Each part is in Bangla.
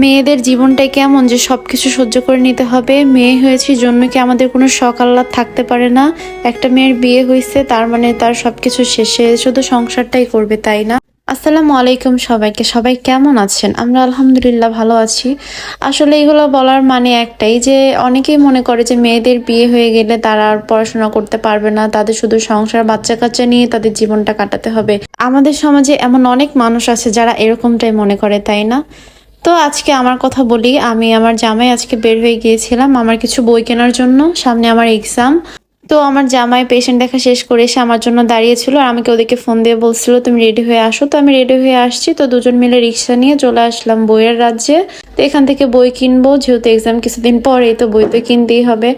মেয়েদের জীবনটাই কেমন যে সব কিছু সহ্য করে নিতে হবে? মেয়ে হয়েছে জন্য কি আমাদের কোনো শখ থাকতে পারে না। একটা মেয়ের বিয়ে হয়েছে, তার মানে তার সব কিছু শেষে শুধু সংসারটাই করবে, তাই না? আসসালামু আলাইকুম সবাইকে। সবাই কেমন আছেন? আমরা আলহামদুলিল্লাহ ভালো আছি। আসলে এগুলো বলার মানে একটাই যে, অনেকেই মনে করে যে মেয়েদের বিয়ে হয়ে গেলে তারা আর পড়াশোনা করতে পারবে না। তাদের শুধু সংসার বাচ্চা কাচ্চা নিয়ে তাদের জীবনটা কাটাতে হবে। আমাদের সমাজে এমন অনেক মানুষ আছে যারা এরকমটাই মনে করে, তাই না? তো আজকে আমার কথা বলি। আমি, আমার জামাই আজকে বের হয়ে গিয়েছিলাম আমার কিছু বই কেনার জন্য। সামনে আমার এক্সাম তো আমার জামাই পেশেন্ট দেখা শেষ করে এসে আমার জন্য দাঁড়িয়েছিল আর আমাকে ওদিকে ফোন দিয়ে বলছিল, তুমি রেডি হয়ে আসো? তো আমি রেডি হয়ে আসছি। তো দুজন মিলে রিক্সা নিয়ে চলে আসলাম বইয়ের রাজ্যে। তো এখান থেকে বই কিনবো, যেহেতু এক্সাম কিছুদিন পরেই তো বই তো কিনতেই হবে।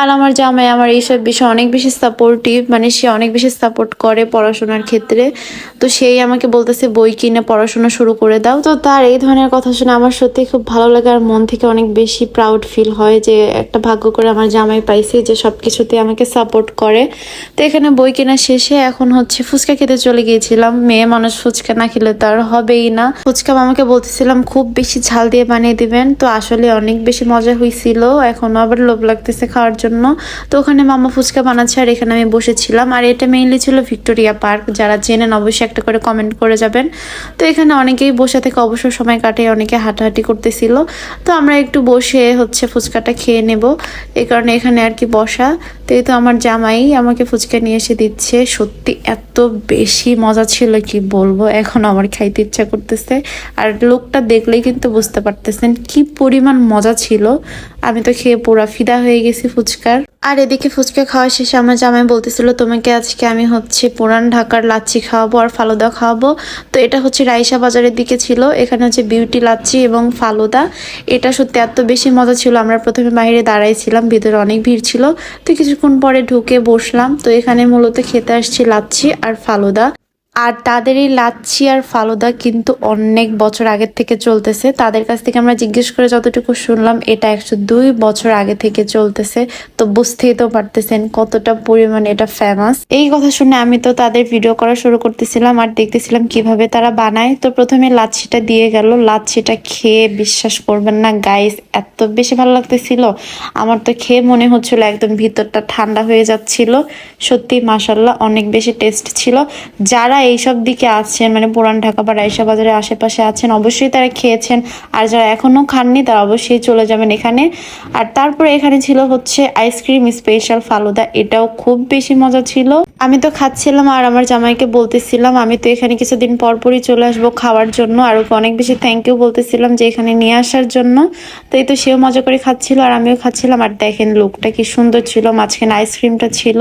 আর আমার জামাই আমার এইসব বিষয়ে অনেক বেশি সাপোর্টিভ মানে সে অনেক বেশি সাপোর্ট করে পড়াশোনার ক্ষেত্রে। তো সেই আমাকে বলতেছে, বই কিনে পড়াশোনা শুরু করে দাও। তো তার এই ধরনের কথা শুনে আমার সত্যি খুব ভালো লাগে আর মন থেকে অনেক বেশি প্রাউড ফিল হয় যে একটা ভাগ্য করে আমার জামাই পাইছি যে সব কিছুতে আমাকে সাপোর্ট করে। তো এখানে বই কেনা শেষে এখন হচ্ছে ফুচকা খেতে চলে গিয়েছিলাম। মেয়ে মানুষ ফুচকা না খেলে তো আর হবেই না। ফুচকা মামাকে বলতেছিলাম, খুব বেশি ঝাল দিয়ে বানিয়ে দিবেন। তো আসলে অনেক বেশি মজা হয়েছিল এখন আবার লোভ লাগতেছে খাওয়ার জন্য। তো ওখানে মামা ফুচকা বানাচ্ছে আর এখানে আমি বসেছিলাম। আর এটা মেইনলি ছিল ভিক্টোরিয়া পার্ক। যারা জেনেন অবশ্যই একটা করে কমেন্ট করে যাবেন। তো এখানে অনেকেই বসে থেকে অবসর সময় কাটে অনেকে হাঁটাহাঁটি করতেছিল। তো আমরা একটু বসে হচ্ছে ফুচকাটা খেয়ে নেব। এই কারণে এখানে আর কি বসা। তো এই তো আমার জামাই আমাকে ফুচকা নিয়ে এসে দিচ্ছে। সত্যি এত বেশি মজা ছিল, কি বলব? এখন আমার খাইতে ইচ্ছা করতেছে। আর লোকটা দেখলেই কিন্তু বুঝতে পারতেছেন কি পরিমাণ মজা ছিল। আমি তো খেয়ে পুরা ফিদা হয়ে গেছি ফুচকার। আর এদিকে ফুচকা খাওয়া শেষে আমার জামাই বলতেছিল, তোমাকে আজকে আমি হচ্ছে পুরান ঢাকার লাচ্ছি খাওয়াবো আর ফালুদা খাওয়াবো। তো এটা হচ্ছে রাইসা বাজারের দিকে ছিল, এখানে হচ্ছে বিউটি লাচ্ছি এবং ফালুদা। এটা সত্যি এত বেশি মজা ছিল, আমরা প্রথমে বাইরে দাঁড়াইছিলাম, ভিতরে অনেক ভিড় ছিল। তো কিছুক্ষণ পরে ঢুকে বসলাম, তো এখানে মূলত খেতে আসছি লাচ্ছি আর ফালুদা। আর তাদের এই লাচ্ছি আর ফালুদা কিন্তু অনেক বছর আগের থেকে চলতেছে। তাদের কাছ থেকে আমরা জিজ্ঞেস করে যতটুকু শুনলাম, এটা একশো দুই বছর আগে থেকে চলতেছে। তো বুঝতেই তো পারতেছেন কতটা পরিমাণে এটা ফেমাস এই কথা শুনে আমি তো তাদের ভিডিও করা শুরু করতেছিলাম আর দেখতেছিলাম কীভাবে তারা বানায়। তো প্রথমে লাচ্ছিটা দিয়ে গেল। লাচ্ছিটা খেয়ে বিশ্বাস করবেন না গাইস এত বেশি ভালো লাগতেছিল। আমার তো খেয়ে মনে হচ্ছিল একদম ভিতরটা ঠান্ডা হয়ে যাচ্ছিল। সত্যি মাসাল্লাহ অনেক বেশি টেস্ট ছিল। যারা এইসব দিকে আছেন মানে পুরান ঢাকা বা রাইসা বাজারের আশেপাশে আছেন, অবশ্যই তারা খেয়েছেন। আর যারা এখনও খাননি, তারা অবশ্যই চলে যাবেন এখানে। আর তারপরে এখানে ছিল হচ্ছে আইসক্রিম স্পেশাল ফালুদা। এটাও খুব বেশি মজা ছিল। আমি তো খাচ্ছিলাম আর আমার জামাইকে বলতেছিলাম, আমি তো এখানে কিছুদিন পরপরই চলে আসব খাওয়ার জন্য। আর ওকে অনেক বেশি থ্যাংক ইউ বলতেছিলাম যে এখানে নিয়ে আসার জন্য। তো এই তো সেও মজা করে খাচ্ছিল আর আমিও খাচ্ছিলাম। আর দেখেন লুকটা কি সুন্দর ছিল, মাঝখানে আইসক্রিমটা ছিল।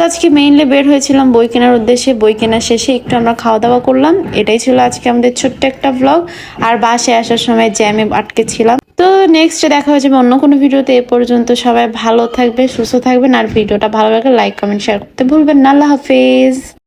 তো আজকে মেইনলি বের হয়েছিলাম বই কেনার উদ্দেশ্যে। বই কেনার শেষে একটু আমরা খাওয়া দাওয়া করলাম। এটাই ছিল আজকে আমাদের ছোট্ট একটা ব্লগ আর বাসে আসার সময় জ্যামে আটকে ছিলাম। তো নেক্সট দেখা হয়ে যাবে অন্য কোনো ভিডিওতে। এ পর্যন্ত সবাই ভালো থাকবে, সুস্থ থাকবেন। আর ভিডিওটা ভালো লাগে লাইক কমেন্ট শেয়ার করতে ভুলবেন না। আল্লাহ হাফিজ।